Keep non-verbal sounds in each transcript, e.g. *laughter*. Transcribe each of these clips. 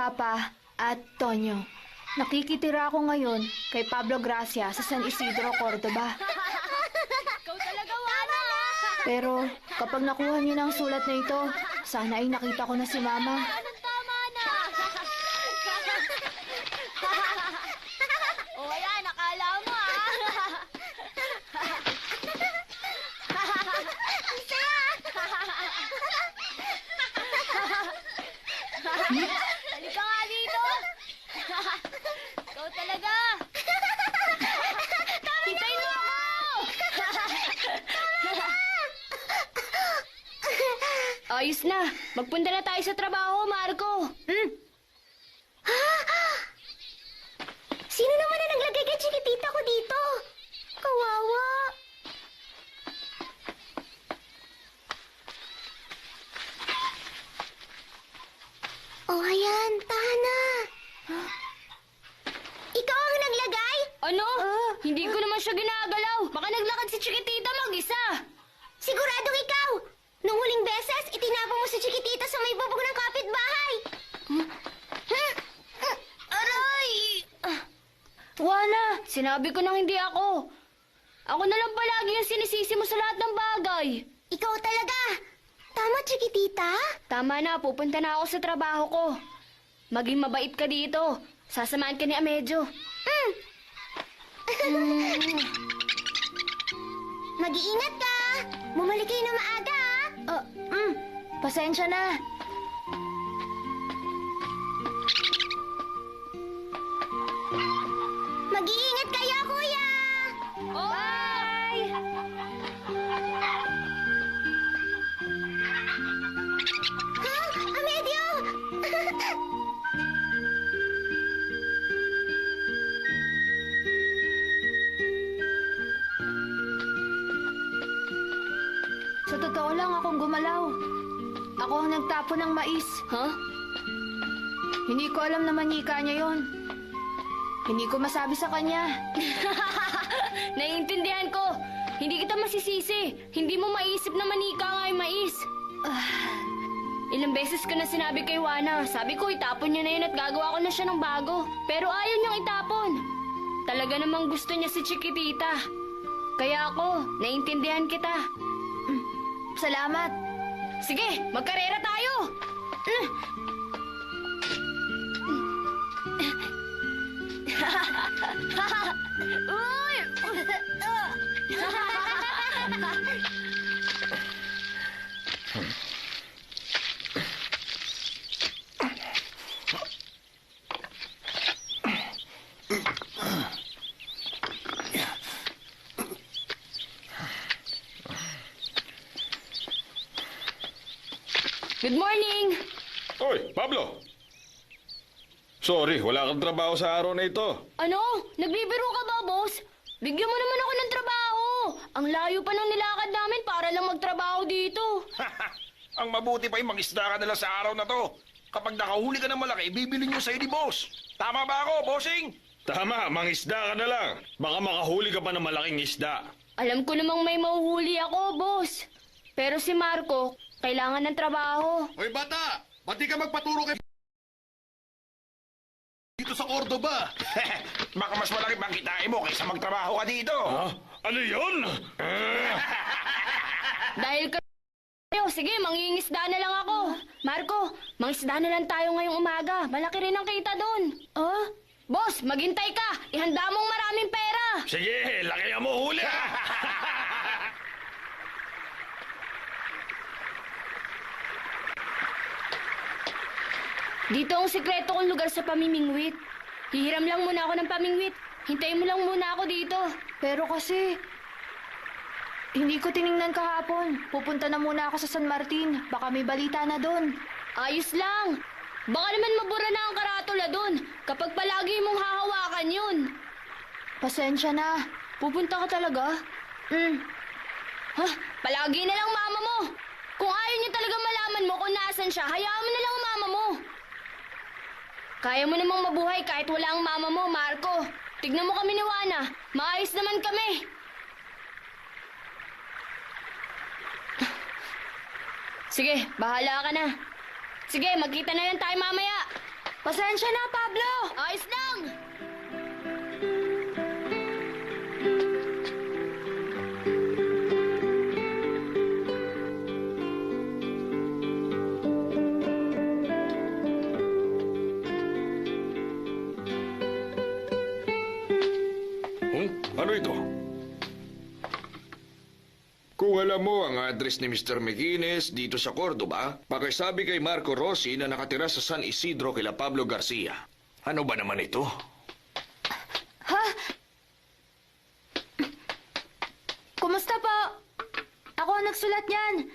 Papa at Tonyo, nakikitira ako ngayon kay Pablo Gracia sa San Isidro, Cordoba. Ikaw talaga, Wana! Pero kapag nakuha niyo ng sulat na ito, sana ay nakita ko na si Mama. Anong tama na? o ayan, nakala mo ah. Halika nga dito. Ikaw talaga. Hintayin mo ako! Ayos na. Magpunta na tayo sa trabaho, Marco. Hmm. Sino naman na naglagay kay Chiquitita ko dito? Kawawa. Oh, ayan. Tahan na. Ikaw ang naglagay? Ano? Hindi ko naman siya ginagalaw. Baka naglakad si Chiquitita mag-isa. Siguradong ikaw. Nung huling beses, itinapon mo si Chiquitita sa may bubog ng kapitbahay. Huh? Aray! Ah, Wala, sinabi ko nang hindi ako. Ako na lang palagi yung sinisisi mo sa lahat ng bagay. Ikaw talaga. Tama, Chiquitita? Tama na, pupunta na ako sa trabaho ko. Maging mabait ka dito. Sasamahan ka ni Amedyo. Mm. *laughs* Mag-iingat ka. Bumalik kayo na maaga, ah. Ah, mm, pasensya na. Mag-iingat akong gumalaw. Ako ang nagtapo ng mais. Ha? Hindi ko alam na manika niya yon. Hindi ko masabi sa kanya. *laughs* Naiintindihan ko. Hindi kita masisisi. Hindi mo maisip na manika nga yung mais. Ah, Ilang beses ko na sinabi kay Wana. Sabi ko, itapon niya na yun at gagawa ko na siya ng bago. Pero ayaw niyang itapon. Talaga namang gusto niya si Chiquitita. Kaya ako, naiintindihan kita. Salamat. Sige, magkarera tayo! *laughs* *laughs* Uy! *laughs* Pablo! Sorry, wala kang trabaho sa araw na ito. Ano? Nagbibiro ka ba, boss? Bigyan mo naman ako ng trabaho. Ang layo pa ng nilakad namin para lang magtrabaho dito. Ang mabuti pa yung mangisda ka nila sa araw na to. Kapag nakahuli ka ng malaki, bibili niyo sa'yo ni boss. Tama ba ako, bossing? Tama, mangisda ka na lang. Baka makahuli ka pa ng malaking isda. Alam ko namang may mauhuli ako, boss. Pero si Marco, kailangan ng trabaho. Hoy bata, ba't di ka magpaturo kay dito sa Cordoba? *laughs* Baka mas malaki pang kitain mo kaysa magtrabaho ka dito. Ha? Ano yun? *laughs* Dahil ka... Sige, mangingisda na lang ako. Marco, mangisda na lang tayo ngayong umaga. Malaki rin ang kita doon. Oh? Boss, maghintay ka. Ihanda mong maraming pera. Sige, laki mo huli. *laughs* Dito ang sekreto kong lugar sa pamimingwit. Hihiram lang muna ako ng pamingwit. Hintayin mo lang muna ako dito. Pero kasi... Hindi ko tiningnan kahapon. Pupunta na muna ako sa San Martin. Baka may balita na doon. Ayos lang. Baka naman mabura na ang karatula doon kapag palagi mong hahawakan yun. Pasensya na. Pupunta ka talaga? Mm, Ha? Palagi na lang mama mo. Kung ayaw niyo talaga malaman mo kung nasan siya, hayaan mo na lang ang mama mo. Kaya mo namang mabuhay kahit wala ang mama mo, Marco. Tignan mo kami ni Wana. Maayos naman kami. Sige, bahala ka na. Sige, magkita na lang tayo mamaya. Pasensya na, Pablo! Ayos lang! Ano ito? Kung alam mo ang address ni Mr. McGuinness dito sa Cordoba, pakisabi kay Marco Rossi na nakatira sa San Isidro kila Pablo Garcia. Ano ba naman ito? Ha? Kumusta po? Ako ang nagsulat niyan.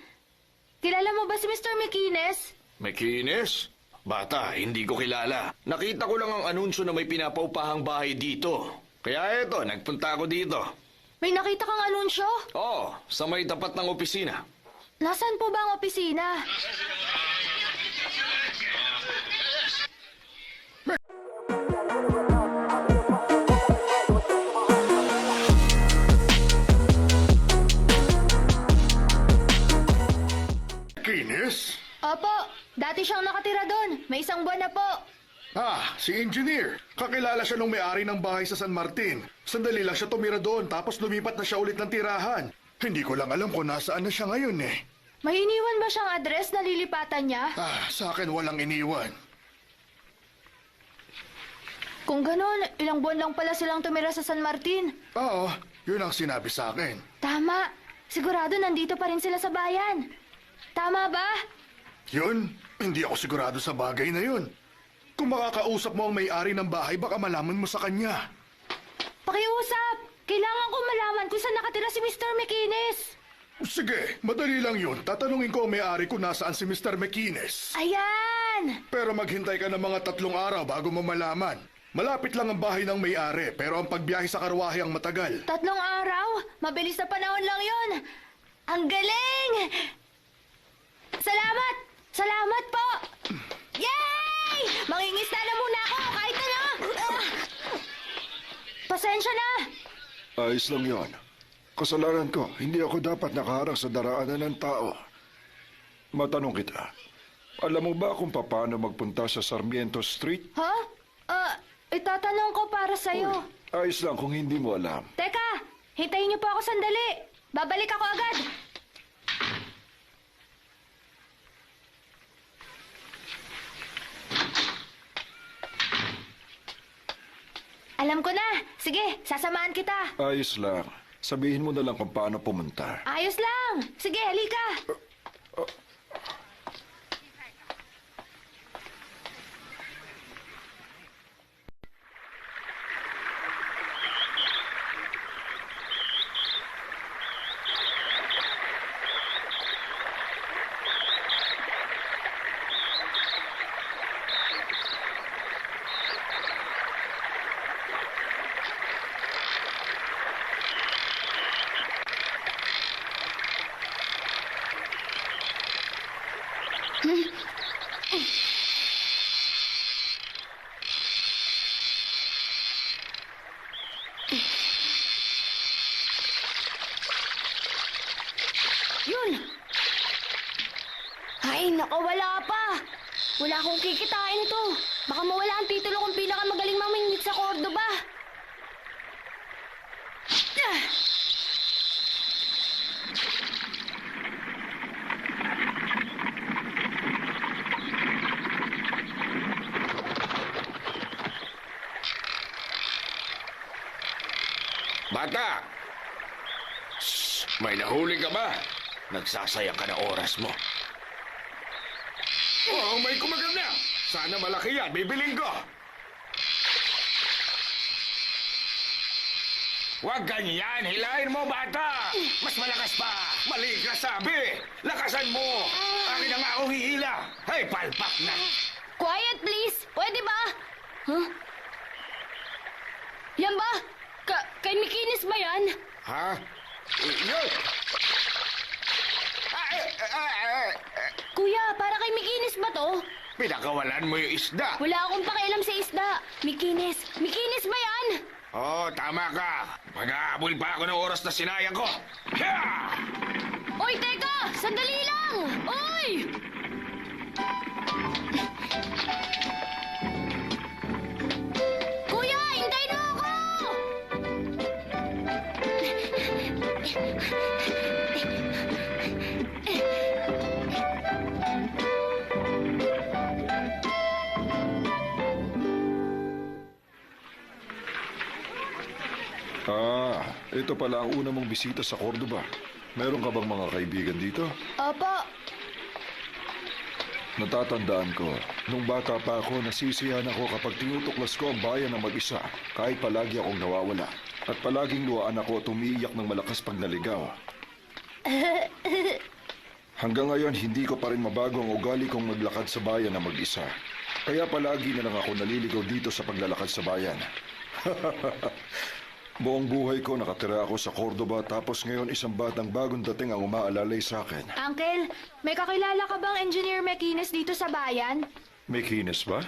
Kilala mo ba si Mr. McInnes? McGuinness? Bata, hindi ko kilala. Nakita ko lang ang anunsyo na may pinapaupahang bahay dito. Kaya eto, nagpunta ako dito. May nakita kang anunsyo? Oo, sa may tapat ng opisina. Nasaan po ba ang opisina? Kinis? Opo, dati siyang nakatira doon. May isang buwan na po. Ah, si Engineer. Kakilala siya nung may-ari ng bahay sa San Martin. Sandali lang siya tumira doon tapos lumipat na siya ulit ng tirahan. Hindi ko lang alam kung nasaan na siya ngayon eh. May iniwan ba siyang address na lilipatan niya? Ah, sa akin walang iniwan. Kung ganon, ilang buwan lang pala silang tumira sa San Martin. Oo, yun ang sinabi sa akin. Tama. Sigurado nandito pa rin sila sa bayan. Tama ba? Yun, hindi ako sigurado sa bagay na yun. Kung makakausap mo ang may-ari ng bahay, baka malaman mo sa kanya. Pakiusap! Kailangan ko malaman kung saan nakatira si Mr. McInnes. Sige, madali lang yun. Tatanungin ko ang may-ari kung nasaan si Mr. McInnes. Ayan! Pero maghintay ka ng mga tatlong araw bago mo malaman. Malapit lang ang bahay ng may-ari, pero ang pagbiyahe sa karwahe ang matagal. Tatlong araw? Mabilis na panahon lang yon. Ang galing! Salamat! Salamat po! Yay! Mangingisda na muna ako kahit ano! Ah! Pasensya na! Ayos lang yon. Kasalanan ko, hindi ako dapat nakaharang sa daraanan ng tao. Matanong kita, alam mo ba kung paano magpunta sa Sarmiento Street? Ha? Ah, itatanong ko para sa'yo. Ayos lang kung hindi mo alam. Teka! Hintayin niyo po ako sandali! Babalik ako agad! Alam ko na! Sige, sasamahan kita! Ayos lang. Sabihin mo na lang kung paano pumunta. Ayos lang! Sige, halika! Yun! Ay, nako, wala pa! Wala akong kikitain ito. Baka mawala ang titulo kong pinakamagaling mamingit sa Cordoba. Ah! Bata! Shh! May nahuli ka ba? Nagsasayang ka na oras mo. Oo, may kumagal na. Sana malaki yan. Bibiling ko. Huwag ganyan. Hilahin mo, bata. Mas malakas pa. Mali ka sabi. Lakasan mo. Akin na nga hihila. Hey, palpak na. Quiet, please! Pwede ba? Huh? Yan ba? Mikinis ba yan? Ha? Yun! Ah, eh, ah, ah, ah. Kuya, para kay Mikinis ba to? Pinakawalan mo yung isda. Wala akong pakialam sa isda. Mikinis. Mikinis ba yan? Oo, oh, tama ka. Mag-aabol pa ako ng oras na sinayang ko. Hiya! Oy, teka! Sandali lang! Oy! Ito pala ang una mong bisita sa Cordoba. Meron ka bang mga kaibigan dito? Opo, Natatandaan ko, nung bata pa ako, nasisiyahan ako kapag tinutuklas ko ang bayan ng mag-isa, kahit palagi akong nawawala. At palaging luwaan ako at umiiyak ng malakas pag naligaw. *laughs* Hanggang ngayon, hindi ko pa rin mabago ang ugali kong maglakad sa bayan na mag-isa. Kaya palagi na lang ako naliligaw dito sa paglalakad sa bayan. *laughs* Buong buhay ko nakatira ako sa Cordoba tapos ngayon isang batang bagong dating ang umaalalay sa akin. Uncle, may kakilala ka bang engineer Mekines dito sa bayan? May kinis ba?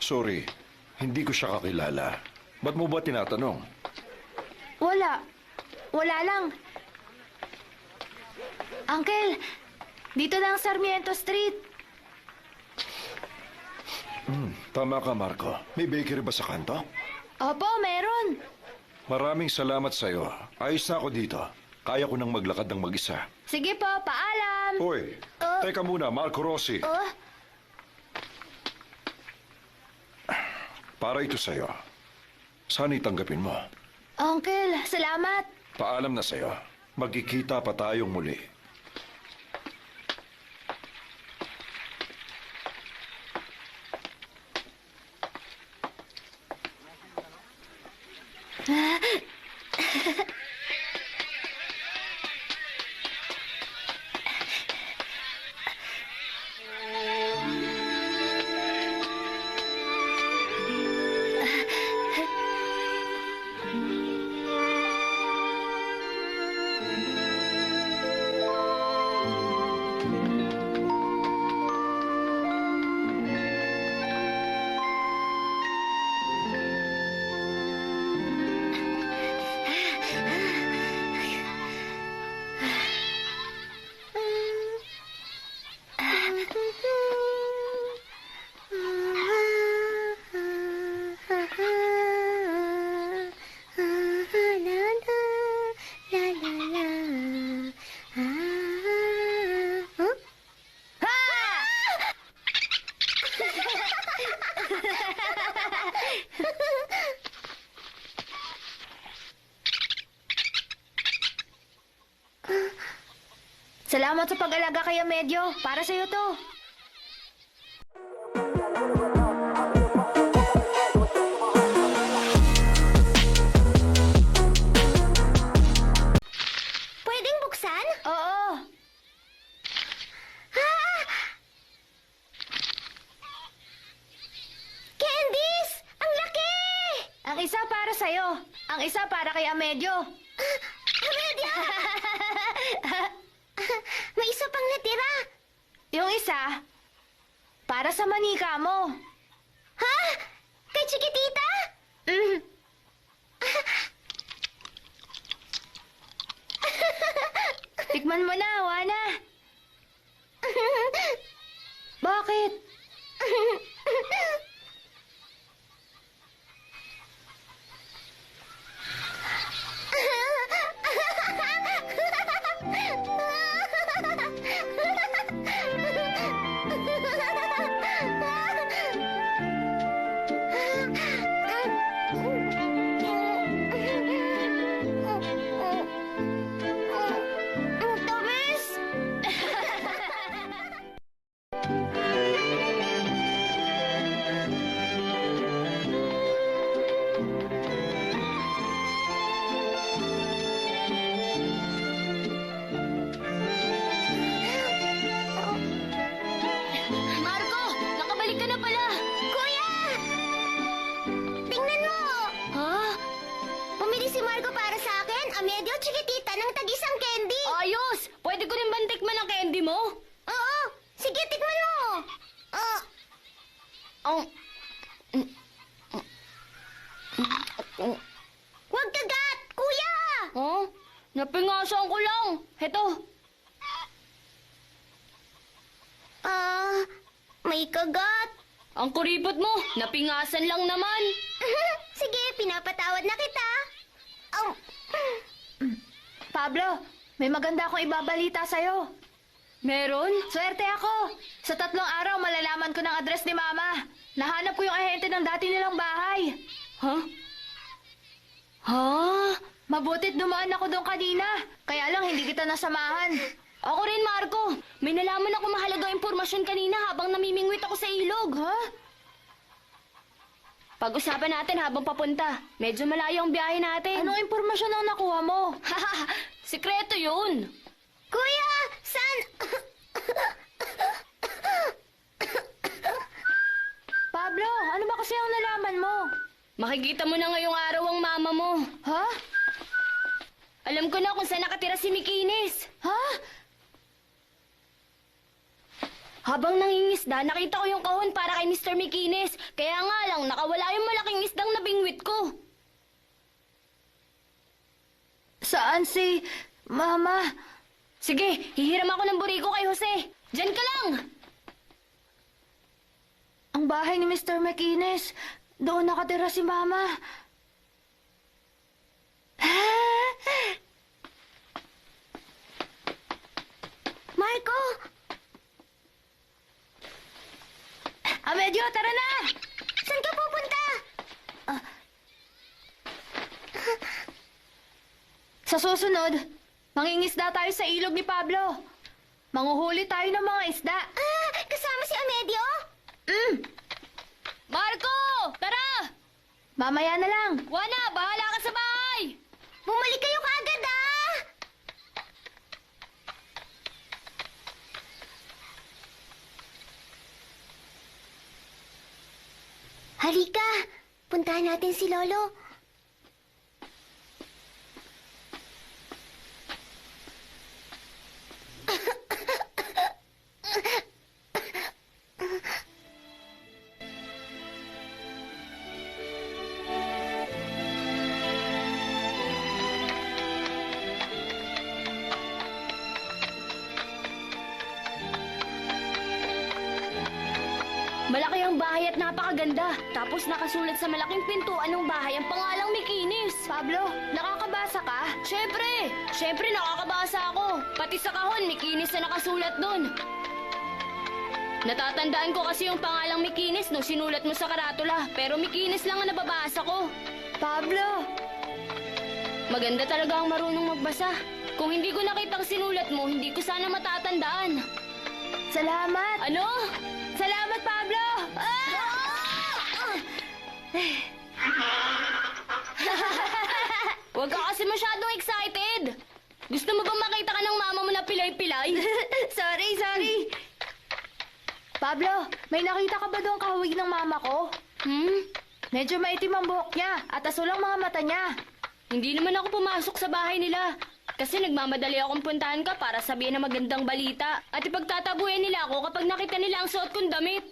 Sorry, hindi ko siya kakilala. Ba't mo ba tinatanong? Wala. Wala lang. Uncle, dito lang Sarmiento Street. Tama ka, Marco. May bakery ba sa kanto? Opo, meron. Maraming salamat sa'yo. Ayos na ako dito. Kaya ko nang maglakad ng mag-isa. Sige po, paalam. Hoy, teka muna, Marco Rossi. Oh, Para ito sa'yo. Sana'y tanggapin mo. Uncle, salamat. Paalam na sa'yo. Magkikita pa tayong muli. Salamat sa pag-alaga kay Medyo. Para sa'yo to. pwedeng buksan? Oo. Candies! Ang laki! Ang isa para sa'yo. Ang isa para kay Amedyo. Amelia! *laughs* *laughs* May isa pang natira. Yung isa, para sa manika mo. Ha? Kay Chiquitita? Mm. *laughs* Tikman mo na, Wana. *laughs* Bakit? Ang Heto. Ah, may kagat. Ang kuripot mo, napingasan lang naman. *laughs* Sige, pinapatawad na kita. Oh, *clears throat* Pablo, may maganda akong ibabalita sa'yo. Meron? Swerte ako. Sa tatlong araw, malalaman ko ng address ni Mama. Nahanap ko yung ahente ng dati nilang bahay. Ha? Ha? Mabutit dumaan ako doon kanina. Kaya lang hindi kita nasamahan. Ako rin, Marco. May nalaman ako mahalaga impormasyon kanina habang namimingwit ako sa ilog. Ha? Pag-usapan natin habang papunta. Medyo malayo ang biyahe natin. Anong impormasyon ang nakuha mo? *laughs* Sikreto yun. Kuya, san... Pablo, ano ba kasi ang nalaman mo? Makikita mo na ngayong araw ang mama mo. Ha? Alam ko na kung saan nakatira si Mikinis. Ha? Habang nangingisda, nakita ko yung kahon para kay Mr. Mikinis. Kaya nga lang, nakawala yung malaking isdang nabingwit ko. Saan si... Mama? Sige, hihiram ako ng buriko kay Jose. Diyan ka lang! Ang bahay ni Mr. McInnes. Doon nakatira si Mama. Marco! Amedyo, tara na! Saan ka pupunta? Sa susunod, mangingisda tayo sa ilog ni Pablo. Manguhuli tayo ng mga isda. Ah, kasama si Amedio? Mm, Marco! Tara! mamaya na lang. Wana, bahala ka sa bahay! Bumalik kayo kaagad ah! Halika, puntahan natin si Lolo. Mikinis na nakasulat doon. Natatandaan ko kasi yung pangalang Mikinis nung sinulat mo sa karatula. Pero Mikinis lang ang nababasa ko. Pablo, Maganda talaga ang marunong magbasa. Kung hindi ko nakita ang sinulat mo, hindi ko sana matatandaan. salamat. Ano? Salamat, Pablo! *laughs* Huwag ka kasi masyadong excited. Gusto mo bang makita ka ng pilay-pilay? *laughs* sorry, sorry. Pablo, may nakita ka ba doon kahawig ng mama ko? Hmm? Medyo maitim ang buhok niya at asul ang mga mata niya. Hindi naman ako pumasok sa bahay nila. Kasi nagmamadali akong puntahan ka para sabihin na magandang balita. At ipagtatabuyan nila ako kapag nakita nila ang suot kong damit.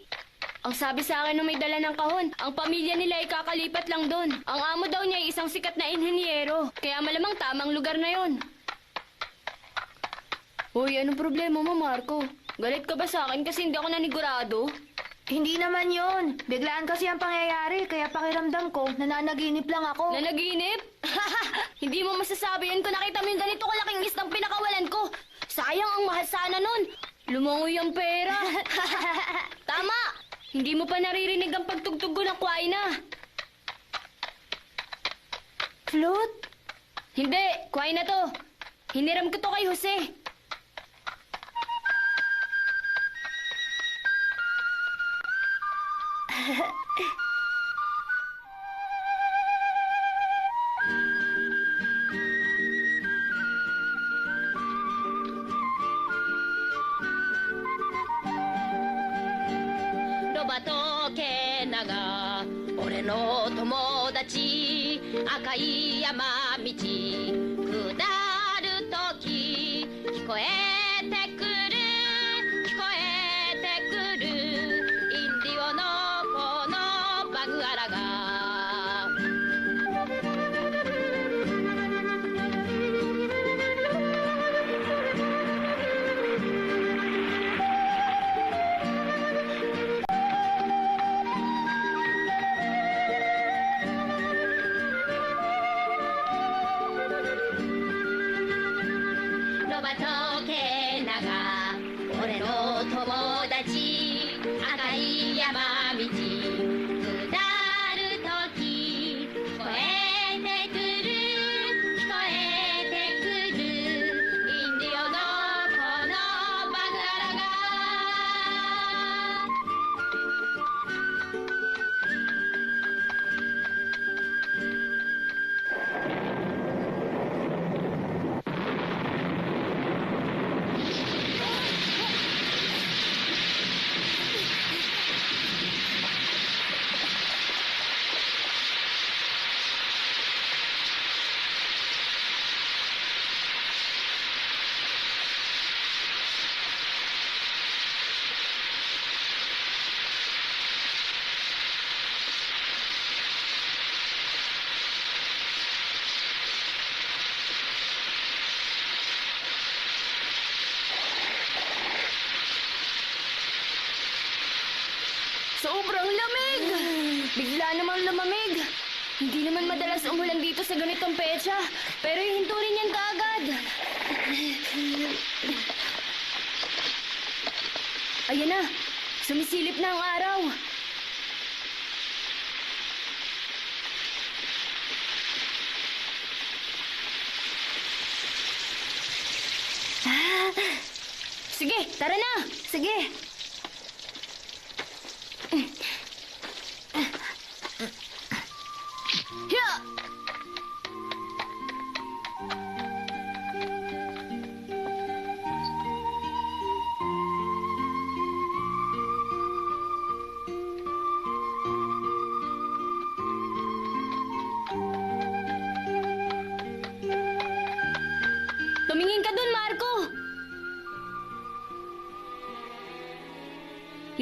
Ang sabi sa akin nung may dala ng kahon, ang pamilya nila ay kakalipat lang doon. Ang amo daw niya ay isang sikat na inhenyero. Kaya malamang tamang lugar na yon. Uy, anong problema mo, Marco? Galit ka ba sa akin kasi hindi ako nanigurado? Hindi naman yon. Biglaan kasi ang pangyayari, kaya pakiramdam ko, nananaginip lang ako. Nanaginip? *laughs* Hindi mo masasabi yun kung nakita mo yung ganito kalaking isdang pinakawalan ko. Sayang ang mahal sana nun. Lumangoy ang pera. *laughs* Tama! Hindi mo pa naririnig ang pagtugtog ko ng kwaina. Flute? Hindi, kwaina to. Hiniram ko to kay Jose.「*laughs* ロバとケナが俺の友達」「赤い Bigla namang lumamig. Hindi naman madalas umulan dito sa ganitong petsa, pero hihinto rin yan kaagad. Ayan na, sumisilip na ang araw. Sige, tara na! Sige.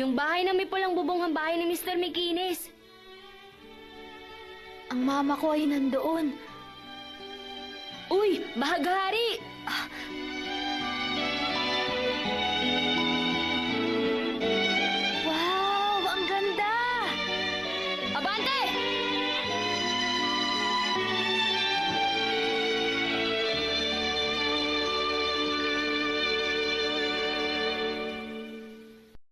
Yung bahay na may pulang bubong ang bahay ni Mr. Mikinis. Ang mama ko ay nandoon. Uy, bahaghari! Ah,